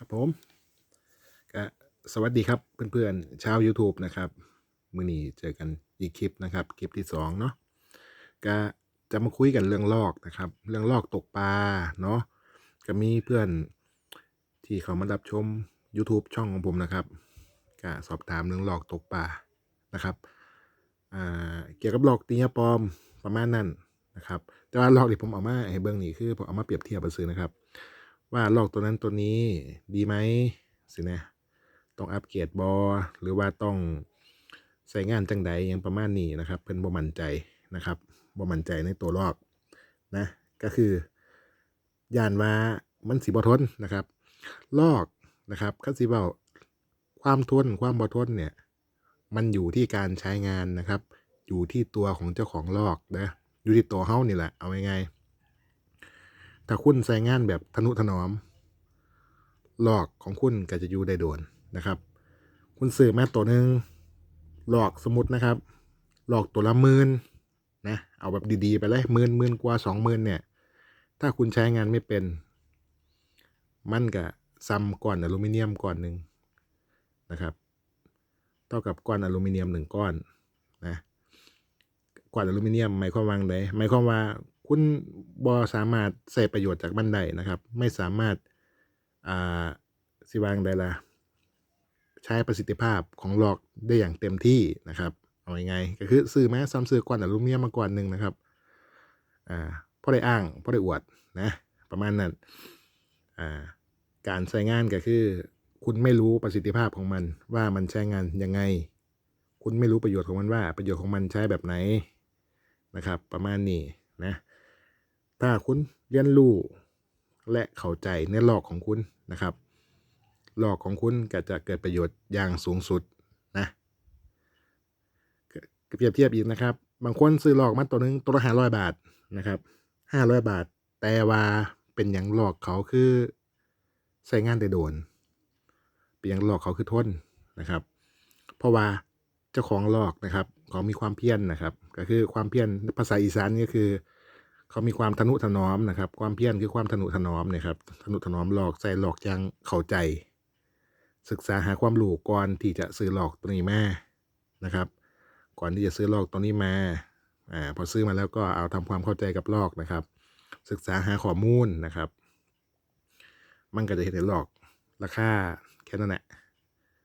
ครับผมก็สวัสดีครับเพื่อนๆชาว YouTube นะครับมื้อนี้เจอกันอีกคลิปนะครับ คลิปที่สองเนาะก็จะมาคุยกันเรื่องลอกนะครับ เรื่องลอกตกปลาเนาะก็มีเพื่อนที่เขามารับชม YouTube ช่องของผมนะครับก็สอบถามเรื่องลอกตกปลานะครับเกี่ยวกับลอกตียปลอมประมาณนั้นนะครับ แต่ว่าลอกที่ผมเอามาให้เบิ่งนี่คือผมเอามาเปรียบเทียบไปซื้อนะครับ ว่าลอกตัวนั้นตัวนี้ดีไหมสินะต้องอัปเกรดบอหรือว่าต้องใส่งานจังใดหยังประมาณนี้นะครับ เพิ่นบ่มั่นใจนะครับบ่มั่นใจในตัวลอกนะก็คือย่านว่ามันสิบ่ทนนะครับ ลอกนะครับคันสิเว้าความทนความบ่ทนเนี่ย มันอยู่ที่การใช้งานนะครับ อยู่ที่ตัวของเจ้าของลอกนะอยู่ที่ตัวเฮานี่แหละเอาง่ายๆ ถ้าคุณใส่งานแบบทนุถนอมหลอกของคุณก็จะอยู่ได้โดนนะครับ คุณซื้อมาตัวหนึ่งหลอกสมมตินะครับ หลอกตัวละหมื่นนะเอาแบบดีๆ ไปเลยหมื่นหมื่นกว่าสองหมื่นเนี่ย ถ้าคุณใช้งานไม่เป็น มันก็ซ้ำก้อนอลูมิเนียมก้อนหนึ่งนะครับ เท่ากับก้อนอลูมิเนียมหนึ่งก้อนนะก้อนอลูมิเนียมหมายความว่าไงหมายความว่า คุณบอสามารถใส่ประโยชน์จากมันได้นะครับ ไม่สามารถอ่าสิวางได้ละใช้ประสิทธิภาพของหลอกได้อย่างเต็มที่นะครับเอาไงายๆก็คือซื้อมาซ้ำซื้อก้อนอลูมิเนียมมาก้อนหนึ่งนะครับอ่าพอได้อ้างพอได้อวดนะประมาณนั้นอ่าการใช้งานก็คือ คุณไม่รู้ประสิทธิภาพของมัน ว่ามันใช้งานยังไง คุณไม่รู้ประโยชน์ของมันว่า ประโยชน์ของมันใช้แบบไหนนะครับ ประมาณนี้นะ ถ้าคุณเรียนรู้และเข้าใจในหลอกของคุณนะครับหลอกของคุณก็จะเกิดประโยชน์อย่างสูงสุดนะเปรียบเทียบอีกนะครับ บางคนซื้อหลอกมาตัวหนึงตัวละห้าร้อยบาทนะครับห้าร้อยบาท แต่ว่าเป็นอย่างหลอกเขาคือใส่งานได้โดน เป็นอย่างหลอกเขาคือทนนะครับ เพราะว่าเจ้าของหลอกนะครับเขามีความเพี้ยรนะครับ ก็คือความเพี้ยรภาษาอีสานก็คือ เขามีความทนุถนอมนะครับ ความเพียรคือความทนุถนอมเนะครับทนุถนอมหลอกใส่หลอกย่างเข้าใจ ศึกษาหาความรู้ก่อนที่จะซื้อหลอกตัวนี้มานะครับ ก่อนที่จะซื้อหลอกตัวนี้มาอ่าพอซื้อมาแล้วก็เอาทำความเข้าใจกับหลอกนะครับ ศึกษาหาข้อมูลนะครับ มันก็จะเห็นหลอกราคาแค่นั้นแหละ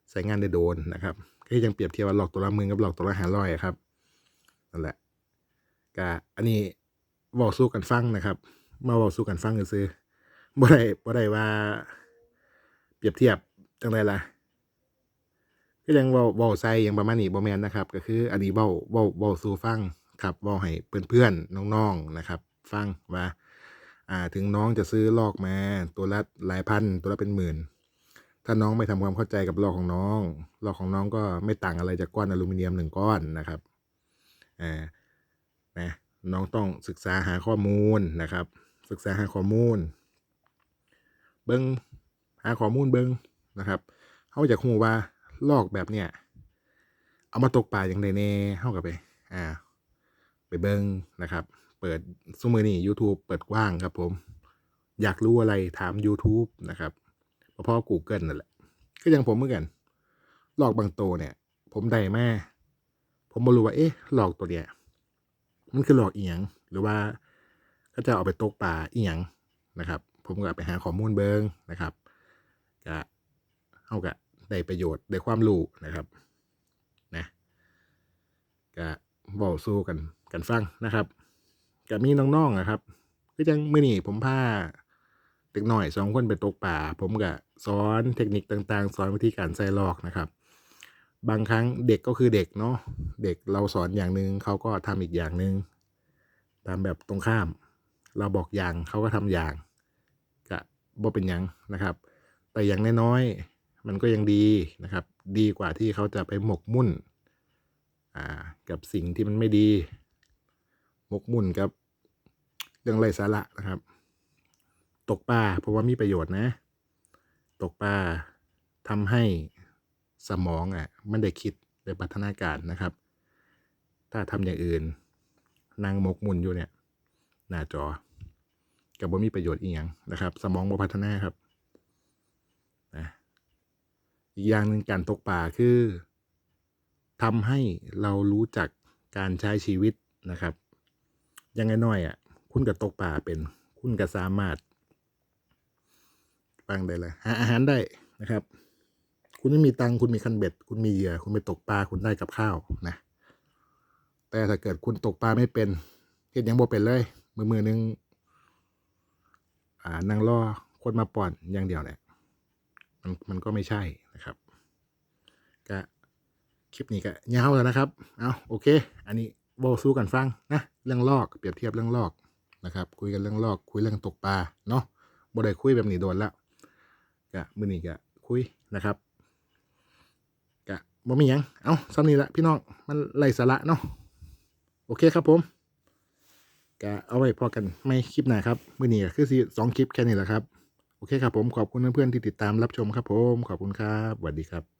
ใช้งานได้โดนนะครับก็ยังเปรียบเทียบว่าหลอกตัวละหมื่นกับหลอกตัวละห้าร้อยครับนั่นแหละก็อันนี้ เว้าสู้กันฟังนะครับ มาเว้าสู้กันฟังกันซื่อบ่ได้บ่ได้ว่า เปรียบเทียบจังไดล่ะก็ยังเว้าเว้าใส่ยังประมาณนี้บ่แมนนะครับ ก็คืออันนี้เว้าเว้าเว้าสู่ฟังครับเว้าให้เพื่อนๆน้องๆนะครับ ฟังว่าอ่า ถึงน้องจะซื้อลอกมา ตัวละหลายพัน ตัวละเป็นหมื่น ถ้าน้องไม่ทำความเข้าใจกับลอกของน้องลอกของน้องก็ไม่ต่างอะไรจากก้อนอลูมิเนียมหนึ่งก้อนนะครับอ่านะ น้องต้องศึกษาหาข้อมูลนะครับ ศึกษาหาข้อมูล เบิงหาข้อมูลเบิงนะครับเขาอยากรู้ว่าลอกแบบเนี้ยเอามาตกปลาอย่างใดแน่เข้ากับไป อ่า ไปเบิงนะครับ เปิดซุมือนี่ YouTube เปิดกว้างครับผม อยากรู้อะไรถาม YouTube นะครับเพราะ Google นั่นแหละ ก็อยังผมเหมือนกันลอกบางตัวเนี่ย ผมได้มาผมม่รู้ว่า เอ๊ะลอกตัวเนี้ย มันคือหลอกเอียงหรือว่าก็จะเอาไปตกปลาเอียงนะครับ ผมก็ไปหาข้อมูลเบิงนะครับก็เฮาก็ได้ประโยชน์ได้ความรู้นะครับนะก็เว้าสู้กันกันฟังนะครับก็มีน้องๆนะครับคือจังมื้อนี้ผมพาเด็กน้อยสองคนไปตกปลาผมก็สอนเทคนิคต่างๆ สอนวิธีการใส่ลอกนะครับ บางครั้งเด็กก็คือเด็กเนาะเด็กเราสอนอย่างหนึ่งเขาก็ทำอีกอย่างหนึ่งตามแบบตรงข้าม เราบอกอย่างเขาก็ทำอย่างก็บ่เป็นยังนะครับ แต่อย่างน้อยๆมันก็ยังดีนะครับ ดีกว่าที่เขาจะไปหมกมุ่นอ่ากับสิ่งที่มันไม่ดี หมกมุ่นกับเรื่องไร้สาระนะครับ ตกปลาเพราะว่ามีประโยชน์นะ ตกปลาทำให้ สมองอะไมันได้คิดได้พัฒนาการนะครับ ถ้าทำอย่างอื่นนั่งมกมุนอยู่เนี่ย หน้าจอกับบ่มีประโยชน์อีหยังนะครับ สมองบ่พัฒนาครับอีกอย่างหนึ่งการตกปลาคือทำให้เรารู้จักการใช้ชีวิตนะครับยังไงน้อยอะ คุณก็ตกปลาเป็น คุณก็สามารถฟังได้เลยหาอาหารได้นะครับ คุณไม่มีตังค์คุณมีคันเบ็ด คุณมีเหยื่อคุณไปตกปลาคุณได้กับข้าวนะ แต่ถ้าเกิดคุณตกปลาไม่เป็นเฮ็ดยังบ่เป็นเลย มือมือนึงอ่านั่งรอคนมาป้อนอย่างเดียวเนี่ยมันมันก็ไม่ใช่นะครับก็คลิปนี้ก็ยาวแล้วนะครับ เอาโอเค อันนี้โบสู้กันฟังนะเรื่องลอกเปรียบเทียบเรื่องลอกนะครับ คุยกันเรื่องลอก คุยเรื่องตกปลาเนาะบ่ได้คุยแบบนี้โดนแล้วก็มือนี้ก็คุยนะครับ บ่มีหยัง เอาซ้ำนี้ละพี่น้อง มันไรสาระเนาะ โอเคครับผมก็เอาไว้พอกันไม่คลิปหน้าครับ มื้อนี้ก็คือสิสองคลิปแค่นี้แหละครับ โอเคครับผม ขอบคุณเพื่อนๆที่ติดตามรับชมครับผม ขอบคุณครับสวัสดีครับ